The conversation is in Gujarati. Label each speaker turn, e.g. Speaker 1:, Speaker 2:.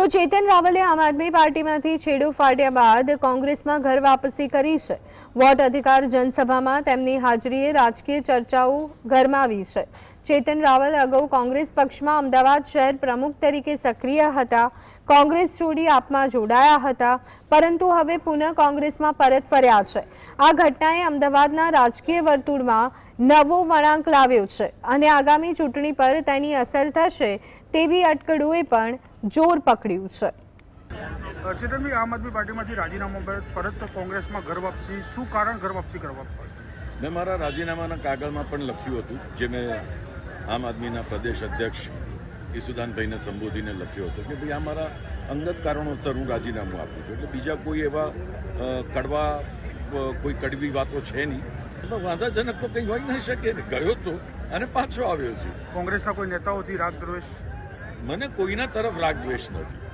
Speaker 1: તો ચેતન રાવલે આમ આદમી પાર્ટીમાંથી છેડો ફાટ્યા બાદ કોંગ્રેસમાં ઘર વાપસી કરી છે. વોટ અધિકાર જનસભામાં તેમની હાજરીએ રાજકીય ચર્ચાઓ ગરમાવી છે. ચેતન રાવલ અગાઉ કોંગ્રેસ પક્ષમાં અમદાવાદ શહેર પ્રમુખ તરીકે સક્રિય હતા. કોંગ્રેસ છોડી આપમાં જોડાયા હતા, પરંતુ હવે પુનઃ કોંગ્રેસમાં પરત ફર્યા છે. આ ઘટનાએ અમદાવાદના રાજકીય વર્તુળમાં નવો વળાંક લાવ્યો છે અને આગામી ચૂંટણી પર તેની અસર થશે તેવી અટકળોએ પણ જોર પકડ્યું છે.
Speaker 2: ચેતનભાઈ આમ આદમી પાર્ટીમાંથી રાજીનામું બાદ પરત કોંગ્રેસમાં ઘર વાપસી. શું કારણ ઘર વાપસી કરવા પડી
Speaker 3: મેં મારા રાજીનામાના કાગળમાં પણ લખ્યું હતું જે મેં આમ આદમીના પ્રદેશ અધ્યક્ષ ઈસુદાનભાઈને સંબોધીને લખ્યું હતું કે ભાઈ આ મારા અંગત કારણોસર હું રાજીનામું આપું છું. એટલે બીજા કોઈ એવા કડવા કોઈ કડવી વાતો છે નહીં. એમાં વાંધાજનક તો કંઈ હોઈ નહીં શકે ગયો તો અને પાછો આવ્યો છું.
Speaker 2: કોંગ્રેસના કોઈ નેતાઓથી રાગ દ્વેષ?
Speaker 3: મને કોઈના તરફ રાગ દ્વેષ નથી.